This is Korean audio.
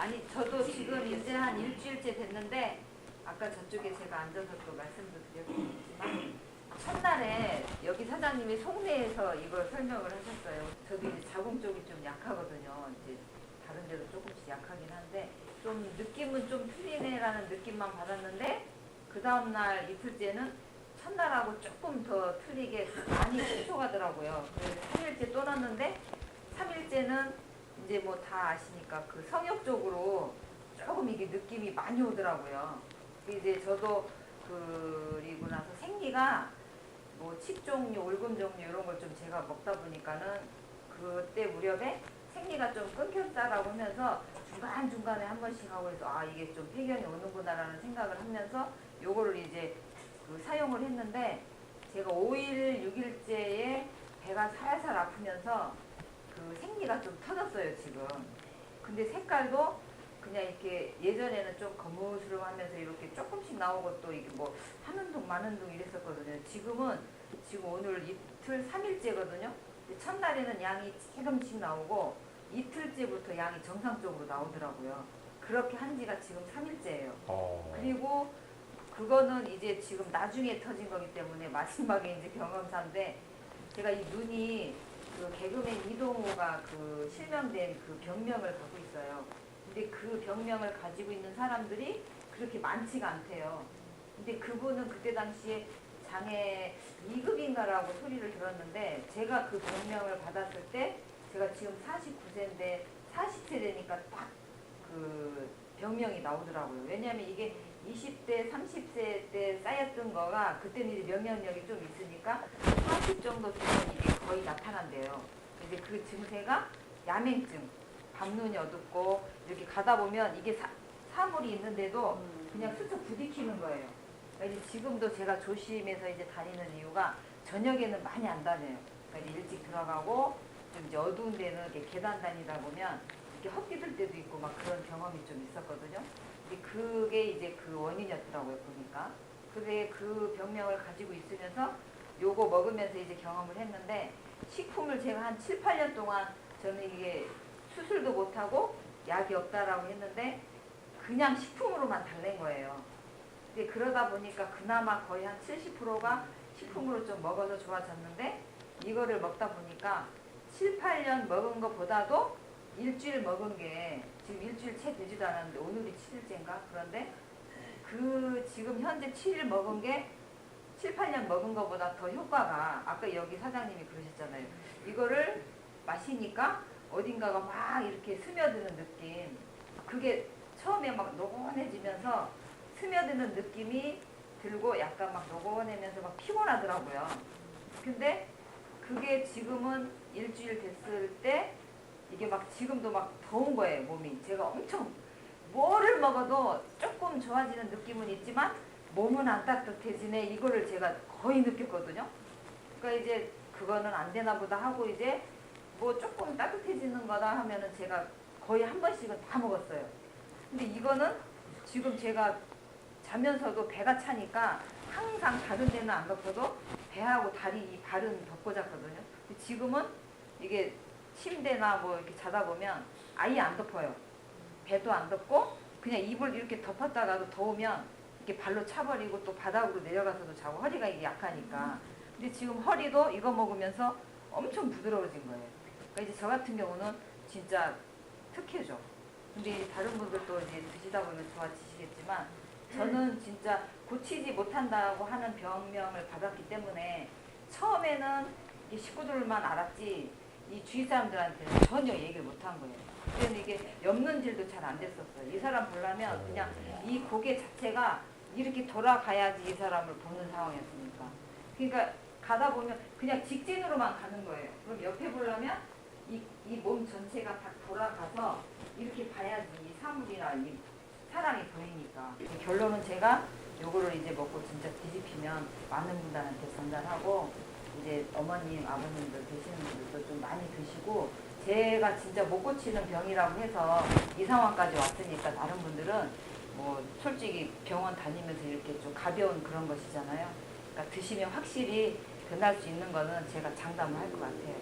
아니 저도 지금 이제 한 일주일째 됐는데 아까 저쪽에 제가 앉아서 또 말씀도 드렸지만 첫날에 여기 사장님이 속내에서 이걸 설명을 하셨어요. 저도 이제 자궁 쪽이 좀 약하거든요. 이제 다른 데도 조금씩 약하긴 한데 좀 느낌은 좀 틀리네라는 느낌만 받았는데 그 다음날 이틀째는 첫날하고 조금 더 틀리게 많이 촉촉하더라고요. 그래서 3일째 또 넣었는데 3일째는 이제 뭐 다 아시니까 그 성욕 쪽으로 조금 이게 느낌이 많이 오더라고요. 이제 저도 그리고 나서 생리가 뭐 칩종류, 올금 종류 이런 걸 좀 제가 먹다 보니까는 그때 무렵에 생리가 좀 끊겼다라고 하면서 중간중간에 한 번씩 하고 해서 아 이게 좀 폐경이 오는구나라는 생각을 하면서 요거를 이제 그 사용을 했는데 제가 5일, 6일째에 배가 살살 아프면서 그 생리가 좀 터졌어요 지금. 근데 색깔도 그냥 이렇게 예전에는 좀 거무스름하면서 이렇게 조금씩 나오고 또 이게 뭐 하는 둥 마는 둥 이랬었거든요. 지금은 지금 오늘 이틀 3일째거든요. 첫날에는 양이 조금씩 나오고 이틀째부터 양이 정상적으로 나오더라고요. 그렇게 한 지가 지금 3일째예요. 어. 그리고 그거는 이제 지금 나중에 터진 거기 때문에 마지막에 이제 경험사인데 제가 이 눈이 그 개그맨 이동호가 그 실명된 그 병명을 갖고 있어요. 근데 그 병명을 가지고 있는 사람들이 그렇게 많지가 않대요. 근데 그분은 그때 당시에 장애 2급인가라고 소리를 들었는데 제가 그 병명을 받았을 때 제가 지금 49세인데 40세 되니까 딱 그 병명이 나오더라고요. 왜냐하면 이게 20대, 30세 때 쌓였던 거가 그때는 이제 면역력이 좀 있으니까 40 정도 되면 이게 거의 나타난대요. 이제 그 증세가 야맹증, 밤눈이 어둡고 이렇게 가다 보면 이게 사, 사물이 있는데도 그냥 스쳐 부딪히는 거예요. 그러니까 이제 지금도 제가 조심해서 이제 다니는 이유가 저녁에는 많이 안 다녀요. 그러니까 일찍 들어가고 좀 이제 어두운 데는 이렇게 계단 다니다 보면 헛디딜 때도 있고 막 그런 경험이 좀 있었거든요. 그게 이제 그 원인이었더라고요, 보니까. 근데 그 병명을 가지고 있으면서 요거 먹으면서 이제 경험을 했는데 식품을 제가 한 7, 8년 동안 저는 이게 수술도 못하고 약이 없다라고 했는데 그냥 식품으로만 달랜 거예요. 근데 그러다 보니까 그나마 거의 한 70%가 식품으로 좀 먹어서 좋아졌는데 이거를 먹다 보니까 7, 8년 먹은 것보다도 일주일 먹은 게 지금 일주일 채 되지도 않았는데 오늘이 7일째인가? 그런데 그 지금 현재 7일 먹은 게 7, 8년 먹은 것보다 더 효과가 아까 여기 사장님이 그러셨잖아요. 이거를 마시니까 어딘가가 막 이렇게 스며드는 느낌. 그게 처음에 막 노곤해지면서 스며드는 느낌이 들고 약간 막 노곤해면서 막 피곤하더라고요. 근데 그게 지금은 일주일 됐을 때 이게 막 지금도 막 더운 거예요, 몸이. 제가 엄청 뭐를 먹어도 조금 좋아지는 느낌은 있지만 몸은 안 따뜻해지네. 이거를 제가 거의 느꼈거든요. 그러니까 이제 그거는 안 되나 보다 하고 이제 뭐 조금 따뜻해지는 거다 하면은 제가 거의 한 번씩은 다 먹었어요. 근데 이거는 지금 제가 자면서도 배가 차니까 항상 다른 데는 안 덮어도 배하고 다리 이 발은 덮고 잤거든요. 지금은 이게 침대나 뭐 이렇게 자다 보면 아예 안 덮어요. 배도 안 덮고 그냥 이불 이렇게 덮었다가도 더우면 이렇게 발로 차버리고 또 바닥으로 내려가서도 자고 허리가 이게 약하니까. 근데 지금 허리도 이거 먹으면서 엄청 부드러워진 거예요. 그러니까 이제 저 같은 경우는 진짜 특혜죠. 근데 다른 분들도 이제 드시다 보면 좋아지시겠지만 저는 진짜 고치지 못한다고 하는 병명을 받았기 때문에 처음에는 이 식구들만 알았지 이 주위 사람들한테는 전혀 얘기를 못 한 거예요. 그때는 이게 엮는질도 잘 안 됐었어요. 이 사람 보려면 그냥 이 고개 자체가 이렇게 돌아가야지 이 사람을 보는 상황이었으니까. 그러니까 가다 보면 그냥 직진으로만 가는 거예요. 그럼 옆에 보려면 이, 이 몸 전체가 다 돌아가서 이렇게 봐야지 이 사물이나 이 사람이 보이니까. 결론은 제가 요거를 이제 먹고 진짜 뒤집히면 많은 분들한테 전달하고 이제 어머님, 아버님들 드시는 분들도 좀 많이 드시고 제가 진짜 못 고치는 병이라고 해서 이 상황까지 왔으니까 다른 분들은 뭐 솔직히 병원 다니면서 이렇게 좀 가벼운 그런 것이잖아요. 그러니까 드시면 확실히 변할 수 있는 거는 제가 장담을 할 것 같아요.